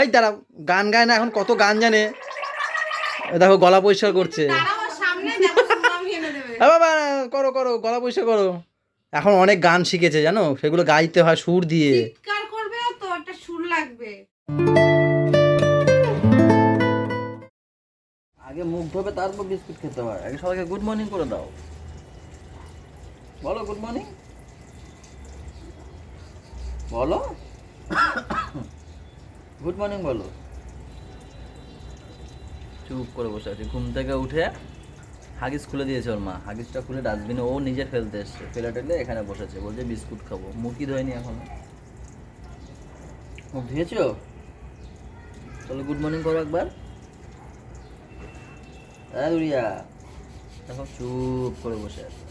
এই দাঁড়া গান গায় না এখন কত গান জানে? এ দেখো গলা পরিষ্কার করছে। দাঁড়াও সামনে দেখো সুনামি এনে দেবে। এ বাবা করো করো গলা পরিষ্কার করো। এখন অনেক গান শিখেছে জানো? সেগুলো গাইতে হয় সুর দিয়ে। করবে তো একটা সুর লাগবে। আগে মুখ ধোবে তারপর বিস্কুট খেতে হয়। আগে সবাইকে গুড মর্নিং করে দাও। বলো গুড মর্নিং বলো। গুড মর্নিং বলো। চুপ করে বসে আছে। ঘুম থেকে উঠে হাগিস খুলে দিয়েছে ওর মা। হাগিসটা খুলে ডাস্টবিনে ও নিজে ফেলতে এসছে। ফেলে টেলে এখানে বসেছে। বলছে বিস্কুট খাব। মুখই ধোয়নি এখনও। মুখ ধুয়েছ? তাহলে গুড মর্নিং করো একবার। হ্যাঁ দুরিয়া। দেখো, চুপ করে বসে আছে।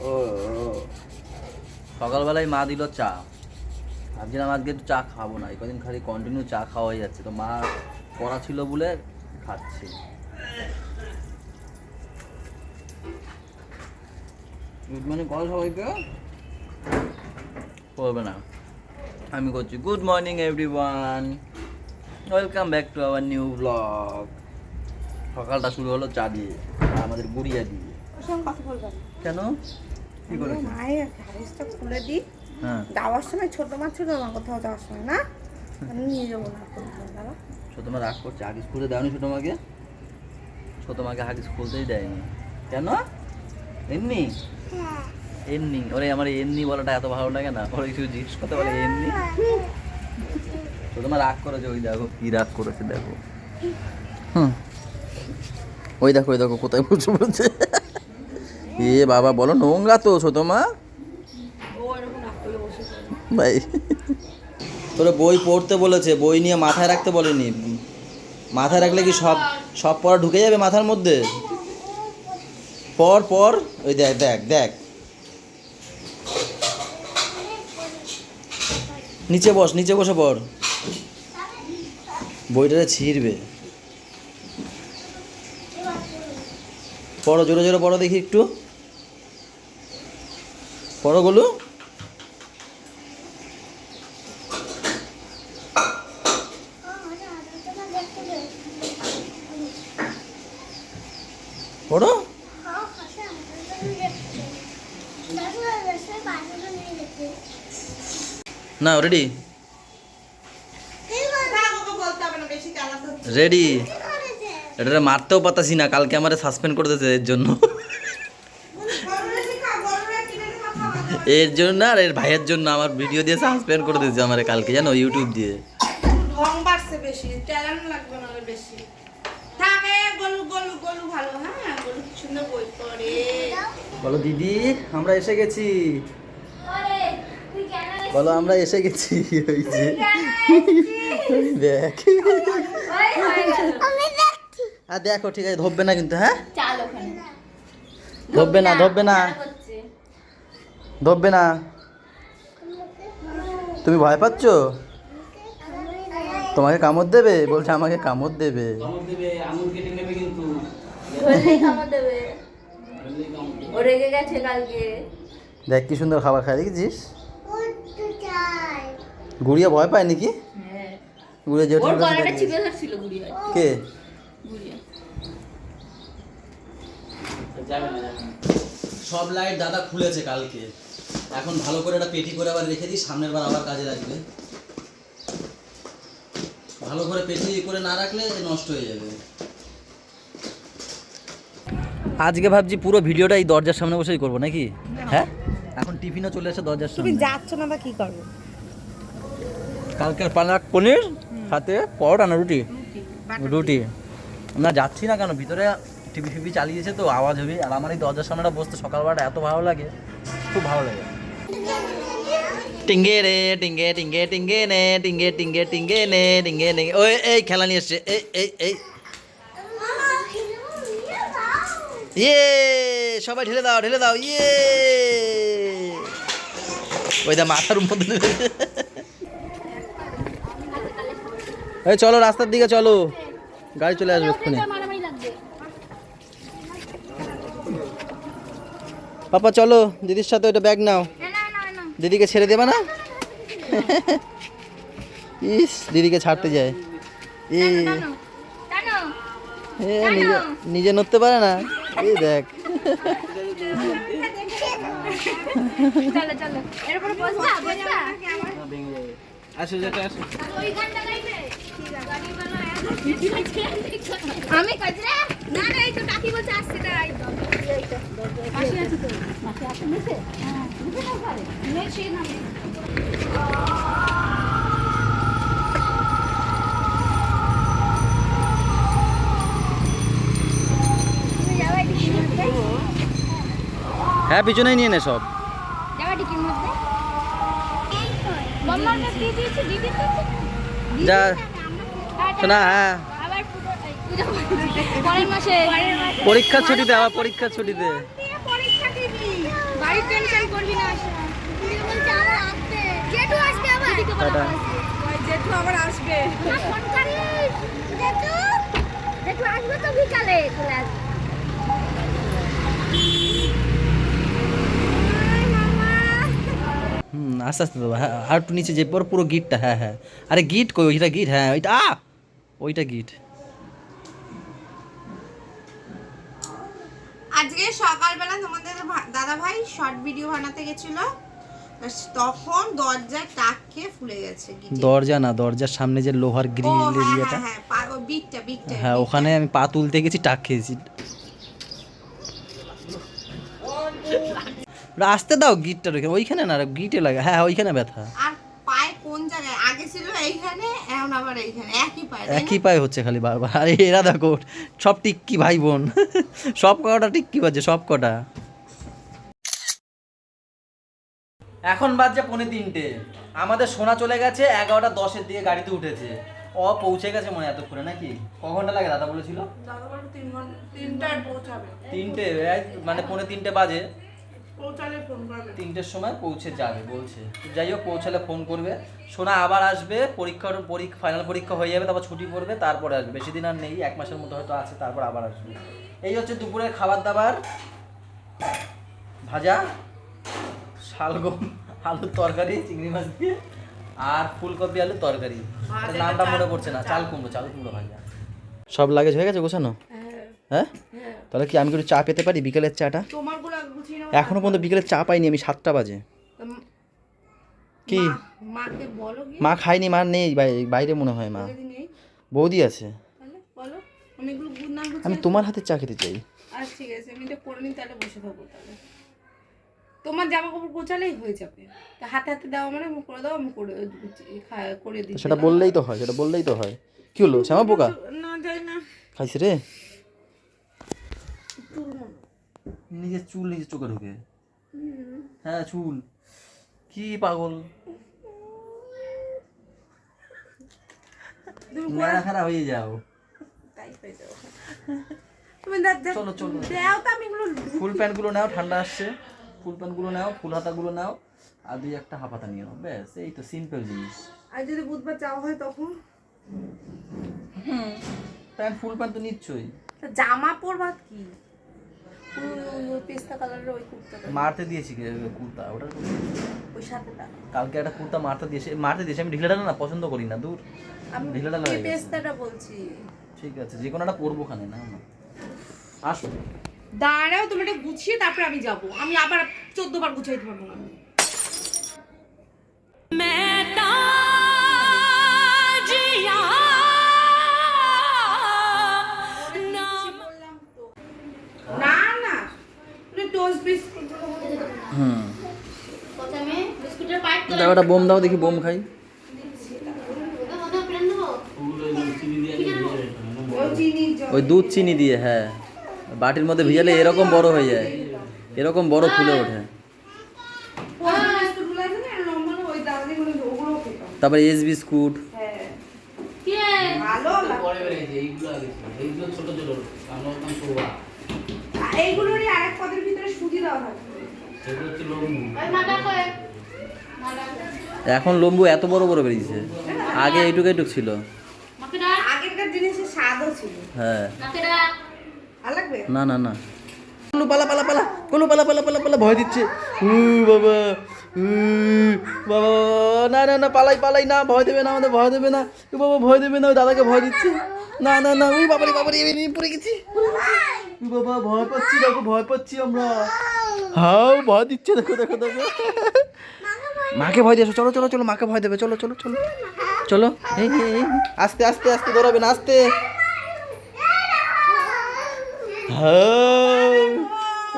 ও। সকালবেলায় মা দিল চা। ভাবছিলাম আজকে একটু চা খাব না এই কদিন খালি কন্টিনিউ চা খাওয়া হয়ে যাচ্ছে তো মা করা ছিল বলে খাচ্ছি। গুড মর্নিং কল সবাইকে? করবে না। আমি করছি good morning everyone welcome back to our new blog সকালটা শুরু হলো চা দিয়ে আমাদের গুড়িয়া দিয়ে। কেন? কি মায়ের খুলে দিই। যাওয়ার সময় ছোট মাছ ছিল না কোথাও যাওয়ার সময় না? আমি নিয়ে যাব না ছোট মা রাগ করছে হাগিস খুলে দেয়নি ছোট মাকে? ছোট মাকে হাগিস খুলতেই দেয়নি। কেন? এমনি? এমনি। ওরে আমার এমনি বলাটা এত ভালো লাগে না। ওরে কিছু জিজ্ঞেস করতে বলে এমনি? ছোট মা রাগ করেছে ওই দেখো কি রাগ করেছে দেখো। হুম। ওই দেখো ওই দেখো কোথায় বসে বলছে এ বাবা বলো নোংরা তো ছোট মা ও এরকম রাগ করলে বসে পড়ে। ভাই। তোরা বই পড়তে বলেছে, বই নিয়ে মাথায় রাখতে বলেনি। মাথায় রাখলে কি সব সব পড়া ঢুকে যাবে মাথার মধ্যে? পর পর ওই দেখ দেখ দেখ। নিচে বস, নিচে বসে পড়। বইটাতে ছিঁড়বে। পড়ো, জোরে জোরে পড়ো দেখি একটু। পড়ো গুলো। না রেডি। রেডি এটা মারতেও পাতাছি না কালকে আমার সাসপেন্ড করে দিয়েছে এর জন্য। কিনে। এর জন্য আর এর ভাইয়ের জন্য আমার ভিডিও দিয়ে সাসপেন্ড করে দিয়েছে আমার কালকে জানো ইউটিউব দিয়ে। ঢং বাড়ছে বেশি ট্যালেন্ট লাগবে না বেশি। থাকে গলু গলু গলু ভালো হ্যাঁ গলু সুন্দর বই পড়ে। বলো দিদি আমরা এসে গেছি। বলো আমরা এসে গেছি। ওই যে। দেখ। আর দেখো ঠিক আছে ধরবে না কিন্তু হ্যাঁ? ধরবে না ধরবে না। ধরবে না। তুমি ভয় পাচ্ছ? তোমাকে কামড় দেবে? বলছে আমাকে কামড় দেবে। দেখ কি সুন্দর খাবার খায় দেখেছিস গুড়িয়া ভয় পায় নাকি? হ্যাঁ। গুড়িয়া কে? সব লাইট দাদা খুলেছে কালকে। এখন ভালো করে একটা পেটি করে আবার রেখে দিই সামনের বার আবার কাজে লাগবে। ভালো করে পেটি করে না রাখলে নষ্ট হয়ে যাবে। আজকে ভাবছি পুরো ভিডিওটা এই দরজার সামনে বসেই করব নাকি? হ্যাঁ? এখন টিফিনও চলে এসে দরজার তুমি সামনে। যাচ্ছ না বা কি করবে? কালকের পালক পনির সাথে পরোটা না রুটি? রুটি না যাচ্ছি না কেন? ভিতরে টিভি ফিভি চালিয়েছে তো আওয়াজ হবে। আর আমার এই দরজার সামনেটা বসতে সকালবেলাটা এত ভালো লাগে খুব ভালো লাগে। টিঙ্গে রে টিঙ্গে টিঙ্গে টিঙ্গে নে টিঙ্গে টিঙ্গে টিঙ্গে নে টিঙ্গে নে ওই এই খেলা নিয়ে এসছে এই এই এই। ইয়ে সবাই ঢেলে দাও ঢেলে দাও ইয়ে। ওই দা মাথার মধ্যে এই চলো রাস্তার দিকে চলো। গাড়ি চলে আসবে এক্ষুনি। পাপা চলো দিদির সাথে ওইটা ব্যাগ নাও। না না না না দিদিকে ছেড়ে দেবে না? ইস দিদিকে ছাড়তে যায়। এ টানো টানো এ নিজে নিজে নড়তে পারে না? এই দেখ। চলো চলো। এর বসবা বসবা। আসো যেটা আসো। ওইখানটা আমি কজরা না না এই তো কাকি বলছে আসছে তাই। মাসি আছে তো? মাসি আছে নিচে হ্যাঁ নিচে না পারে নিচে না। হ্যাঁ পিছনেই নিয়ে নে সব। যা। শোনা হ্যাঁ। পরীক্ষার ছুটিতে, আবার ছুটিতে। পরীক্ষা দিবি বাড়ির টেনশন করবি না তুই বলছে আবার আসবে জেঠু আসবে আবার টাটা। জেঠু আবার আসবে ফোন করিস জেঠু জেঠু আসবে তো বিকালে চলে আসবে হুম, আস্তে আস্তে দেবো হ্যাঁ আর একটু নিচে যে, পুরো পুরো গিটটা হ্যাঁ হ্যাঁ। আরে গিট কই? ওইটা গিট হ্যাঁ ওইটা আ ওইটা গিট। আজকে সকালবেলা তোমাদের দাদা ভাই শর্ট ভিডিও বানাতে গেছিল। তখন দরজায় টাক খেয়ে ফুলে গেছে দরজা না দরজার সামনে যে লোহার গ্রিল হ্যাঁ, এরিয়াটা। হ্যাঁ, হ্যাঁ, হ্যাঁ ওখানে আমি পা তুলতে গেছি টাক খেয়েছি। আসতে দাও গিটটা রেখে ওইখানে না গিটে লাগে হ্যাঁ ওইখানে ব্যথা আর পায়ে কোন জায়গায় আগে ছিল এইখানে এখন আবার এইখানে একই পায়ে একই পায়ে হচ্ছে খালি বারবার। আরে এরা দেখো সব টিক্কি ভাই বোন। সব কটা টিক্কি বাজে সব কটা। এখন বাজছে পৌনে তিনটে। আমাদের সোনা চলে গেছে এগারোটা দশের দিকে গাড়িতে উঠেছে। ও পৌঁছে গেছে মনে হয় এতক্ষণে নাকি? ক ঘণ্টা লাগে দাদা বলেছিল? দাদা বলে তিন ঘণ্টা তিনটায় পৌঁছাবে। তিনটে মানে পৌনে তিনটে বাজে। পৌঁছালে ফোন করবে। তিনটের সময় পৌঁছে যাবে বলছে। যাই হোক পৌঁছালে ফোন করবে। সোনা আবার আসবে পরীক্ষার পরীক্ষা ফাইনাল পরীক্ষা হয়ে যাবে তারপর ছুটি পড়বে তারপরে আসবে। বেশি দিন আর নেই এক মাসের মতো হয়তো আছে তারপর আবার আসবে। এই হচ্ছে দুপুরের খাবার দাবার ভাজা শালগম আলুর তরকারি চিংড়ি মাছ দিয়ে আর ফুলকপি আলুর তরকারি। নামটা মনে পড়ছে না। চাল। কুমড়ো চাল কুমড়ো ভাজা। সব লাগেজ হয়ে গেছে গোছানো? হ্যাঁ। তাহলে কি আমি একটু চা পেতে পারি বিকেলের চাটা? তোমার এখনও পর্যন্ত বিকেলে চা পাইনি আমি সাতটা বাজে। কি? মা- কি মা খায়নি মা নেই বাইরে মনে হয় মা। বৌদি আছে। আমি তোমার হাতে চা খেতে চাই। আর ঠিক আছে আমি এটা করে নিই তাহলে বসে থাকব তাহলে। তোমার জামা কাপড় গোছালেই হয়ে যাবে। তা হাতে হাতে দাও মানে আমি করে দাও আমি করে করে দিই সেটা বললেই তো হয় সেটা বললেই তো হয়। কি হলো শ্যামা পোকা না যাই না। খাইছে রে? নিজের চুল নিজের চোখে ঢুকে। হ্যাঁ চুল। কি পাগল? মেরা খারা হয়ে যাও। চলো চলো। ফুল প্যান্টগুলো নাও ঠান্ডা আসছে। ফুল প্যান্টগুলো নাও ফুল হাতাগুলো নাও আর দুই একটা হাফ হাতা নিয়ে ব্যাস এই তো সিম্পল জিনিস। আর যদি বুধবার যাওয়া হয় তখন? প্যান্ট ফুল প্যান্ট তো নিচ্ছই। জামা পরবা কি? পেস্তা কালারের ওই কুর্তাটা। মারতে দিয়েছি কুর্তা ওটা ওই সাথেটা কালকে একটা কুর্তা মারতে দিয়েছে। মারতে দিয়েছে আমি ঢিলাটা না পছন্দ করি না দূর। আমি ঢিলাটা লাগে পেস্তাটা বলছি। ঠিক আছে যে কোনো একটা পরবো খানে না না। আসো। দাঁড়াও তুমি এটা গুছিয়ে তারপরে আমি যাব। আমি আবার চোদ্দ বার গুছাইতে পারব না। টোস্ট বিস্কুট হুম। প্রথমে বিস্কুটের পাইপ দাও একটা বোম দাও দেখি বোম খাই। ওই দুধ চিনি দিয়ে হ্যাঁ। বাটির মধ্যে ভিজালে এরকম বড় হয়ে যায়। এরকম বড় ফুলে ওঠে। তারপরে এস বিস্কুট। হ্যাঁ। এইগুলো ছোট ছোট আমরা আরেক পদের এখন লম্বু এত বড় বড় বেরিয়েছে। আগে এইটুকু এইটুক ছিল। আগেকার আগেরকার জিনিসের স্বাদও ছিল। হ্যাঁ। না না না। কুলু পালা পালা পালা কুলু পালা পালা পালা পালা, ভয় দিচ্ছে। উ, বাবা বাবা, না না না, পালাই পালাই, না, ভয় দেবে না, আমাদের ভয় দেবে না। বাবা, ভয় দেবে না, ওই দাদাকে ভয় দিচ্ছে। না না না, ওই বাবারে বাবারে, এ নিয়ে পড়ে গেছি। বাবা, ভয় পাচ্ছি, দেখো, ভয় পাচ্ছি আমরা। হাও, ভয় দিচ্ছে, দেখো দেখো দেখো। মাকে ভয় দিয়েছ, চলো চলো চলো, মাকে ভয় দেবে, চলো চলো চলো। চলো এই, আস্তে আস্তে আস্তে, দৌড়াবে না, আস্তে। হাও হাও লাগে গরিলা দেখে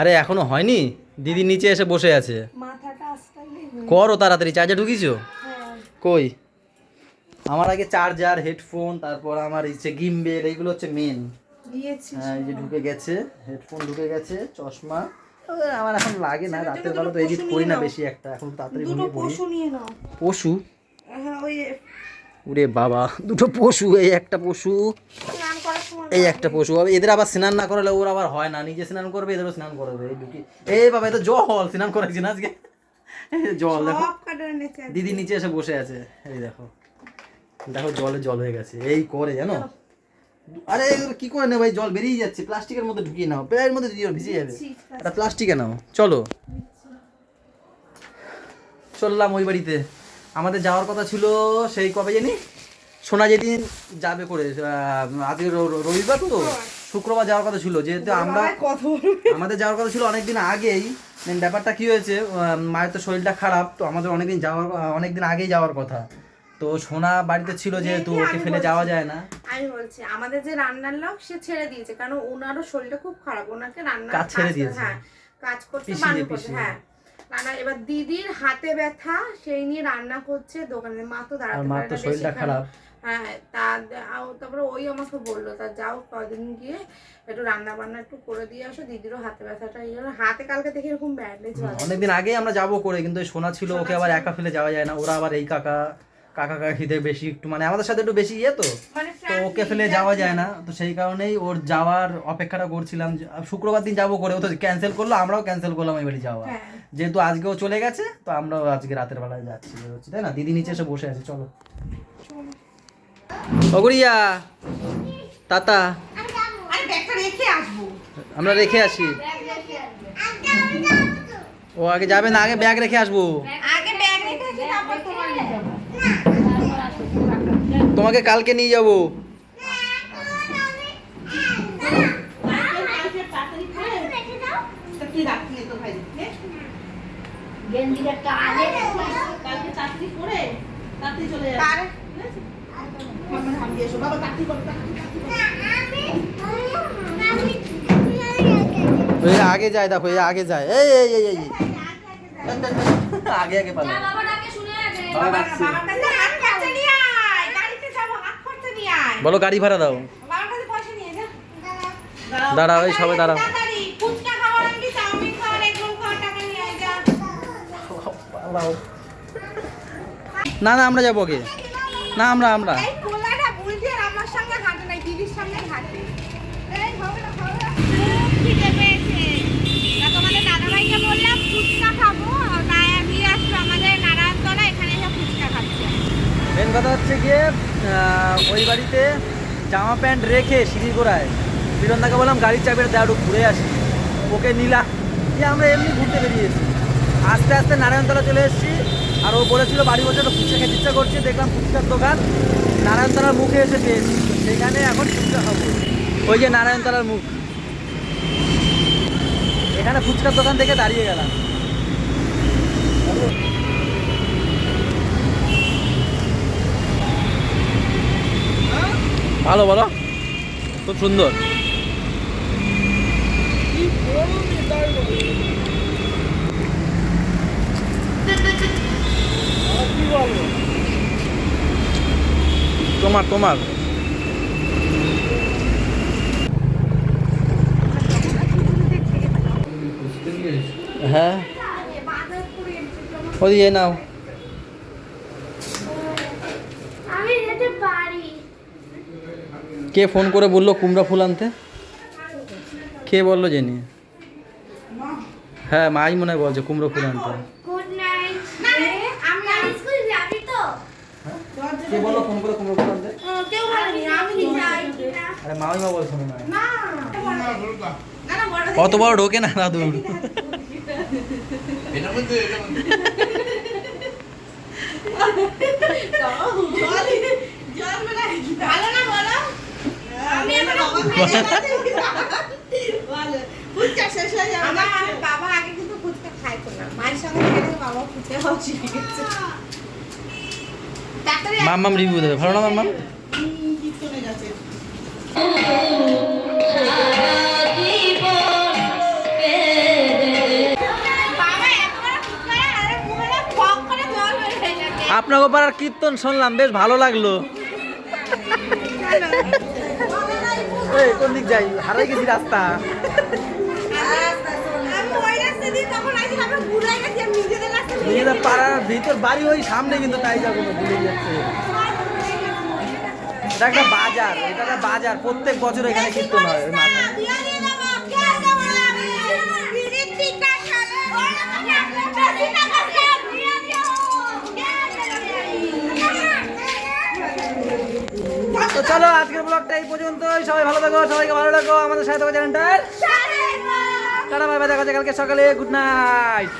আরে এখনও হয়নি? দিদি নিচে এসে বসে আছে। করো তাড়াতাড়ি চার্জে ঢুকিয়েছো? কই? আমার আগে চার্জার হেডফোন তারপর আমার ইচ্ছে গিম্বেল এইগুলো হচ্ছে মেন হ্যাঁ এই যে ঢুকে গেছে হেডফোন ঢুকে গেছে চশমা। আমার এখন লাগে না রাতের বেলা তো এডিট করি না বেশি একটা এখন তাড়াতাড়ি ঘুমিয়ে পড়ি। পশু পশু? হ্যাঁ বাবা দুটো পশু এই একটা পশু। এই একটা পশু। হবে এদের আবার স্নান না করালে ওর আবার হয় না। নিজে স্নান করবে এদেরও স্নান করবে। এই দুটি এই বাবা এ তো জল। স্নান করেছি না আজকে। জল দেখো। দিদি নিচে এসে বসে আছে। এই দেখো। দেখো জলে জল হয়ে গেছে। এই করে জানো? আরে কি করে নেব? ভাই জল বেরিয়ে যাচ্ছে। প্লাস্টিকের মধ্যে ঢুকিয়ে নাও। প্রায়ের মধ্যে ভিজে যাবে। এটা প্লাস্টিকে নাও। চলো। চললাম ওই বাড়িতে। আমাদের যাওয়ার কথা ছিল সেই কবে জানি? সোনা যেদিন যাবে করে আজকে রবিবার তো? শুক্রবার যাওয়ার কথা ছিল যেহেতু আমরা আমাদের যাওয়ার কথা ছিল অনেকদিন আগেই। ব্যাপারটা কি হয়েছে মায়ের তো শরীরটা খারাপ তো আমাদের অনেকদিন যাওয়ার অনেকদিন আগেই যাওয়ার কথা। তো সোনা বাড়িতে ছিল যেহেতু ওকে ফেলে যাওয়া যায় না। আমি বলছি আমাদের যে রান্নার লোক সে ছেড়ে দিয়েছে কারণ ওনারও শরীরটা খুব খারাপ ওনাকে রান্না কাজ ছেড়ে দিয়েছে। হ্যাঁ কাজ করতে বারণ করছে। হ্যাঁ। রান্না এবার দিদির হাতে ব্যথা সেই নিয়ে রান্না করছে দোকানে মা তো দাঁড়াতে পারে না শরীরটা খারাপ। হ্যাঁ তা তারপরে ওই আমাকে বলল তা যাও কদিন গিয়ে একটু রান্না বান্না একটু করে দিয়ে আসো দিদিরও হাতে ব্যথাটা ইয়ে হলো। হাতে কালকে দেখে এরকম ব্যান্ডেজ অনেকদিন আগেই আমরা যাব করে কিন্তু সোনা ছিল ওকে আবার একা ফেলে যাওয়া যায় না ওরা আবার এই কাকা কাকা কাকিদের বেশি একটু মানে আমাদের সাথে একটু বেশি ইয়ে তো। মানে তো ওকে ফেলে যাওয়া যায় না তো সেই কারণেই ওর যাওয়ার অপেক্ষাটা করছিলাম যে- শুক্রবার দিন যাব করে ও তো ক্যান্সেল করল আমরাও ক্যান্সেল করলাম এই বাড়ি যাওয়া। হ্যাঁ। যেহেতু আজকেও চলে গেছে তো আমরাও আজকে রাতের বেলায় যাচ্ছি বেরোচ্ছি তাই না? দিদি নিচে এসে বসে আছে চলো। অগরিয়া তাতা। আরে ব্যাগটা রেখে আসব। আমরা রেখে আসি। ও আগে যাবে না আগে ব্যাগ রেখে আসব। আগে ব্যাগ রেখে আসি তারপর তোমার নিয়ে যাব। তোমাকে কালকে নিয়ে যাব। গেঞ্জিটা কালকে চাকরি করে তাড়াতাড়ি চলে যাবে। ওই আগে যায় দেখো এই আগে যায়। এই এই এই এই। আগে আগে পালো। বাবাটাকে শুনে আছে বাবা বাবার কাছে নিয়ে আয় গাড়িতে যাব হাত খরচা নিয়ে আয়। বলো গাড়ি ভাড়া দাও। বাবার কাছে পয়সা নিয়ে যা। দাঁড়াও, এই সবাই দাঁড়াও। না না আমরা যাব আগে। না আমরা আমরা এই পোলাটা বুলটির আমার সঙ্গে হাঁটে নাই দিদির সঙ্গে হাঁটে এই হবে না হবে না খিদে পেয়েছে তা তোমাদের দাদাভাইকে বললাম ফুচকা খাব তাই আমি আসলো আমাদের নারায়ণতলা এখানে এসে ফুচকা খাচ্ছে মেন কথা হচ্ছে গিয়ে ওই বাড়িতে জামা প্যান্ট রেখে সিঁড়ি গোড়ায় বিরন্দাকে বললাম, গাড়ির চাপের দেওয়া একটু ঘুরে আসি। ওকে নিলাম দিয়ে আমরা এমনি ঘুরতে বেরিয়েছি। আস্তে আস্তে নারায়ণতলা চলে এসেছি। আর ও বলেছিল, বাড়ি বসে একটু ফুচকা খেতে ইচ্ছা করছে, দেখলাম ফুচকার দোকান। নারায়ণতলার মুখে এসে পেয়েছি। সেখানে এখন ফুচকা খাব। ওই যে নারায়ণতলার মুখ। এখানে ফুচকার দোকান থেকে দাঁড়িয়ে গেলাম। ভালো বলো খুব সুন্দর। তোমার তোমার। হ্যাঁ? ওদিকে নাও আমি যেতে পারি কে ফোন করে বলল কুমড়া ফুল আনতে কে বলল জেনি হ্যাঁ মাই মনে হয় বলছে কুমড়ো ফুল আনতে গুড নাইট আমি আমি স্কুল যাবি তো কে বলল ফোন করে কুমড়ো ফুল আনতে কেউ ভালো নেই আমি যাই যাই না আরে মাই মা বলছে মনে হয় অত বড় ঢোকে না দাদুর ভালো না বলো বাবা আগে কিন্তু ফুচকা খাইতো না। মায়ের সঙ্গে বাবা ফুচকা খাওয়া শিখে গেছে। মাম্মাম রিভিউ দেবে। ভালো না মাম্মাম? হয়ে আপনাকে পাড়ার কীর্তন শুনলাম বেশ ভালো লাগল। এই, কোন দিক যাই? হারাই গেছি রাস্তা। ওই পাড়ার ভিতর বাড়ি ওই সামনে কিন্তু তাই যাব ভুলে যাচ্ছে। এটা একটা বাজার, এটা একটা বাজার, প্রত্যেক বছর এখানে কীর্তন হয়। ওই বিয়া দিয়ে দেবো কে দেবো না আমি বিড়ির টিকা খাবে ওরা মানে আপনার বেশি টাকা দিয়ে বিয়া দিও কে দেবে তো চলো আজকের ব্লগটা এই পর্যন্তই। সবাই ভালো থাকো সবাইকে ভালো রাখো। আমাদের সাথে থাকো চ্যানেলটার টাটা বাই বাই দেখা হচ্ছে কালকে সকালে। Good night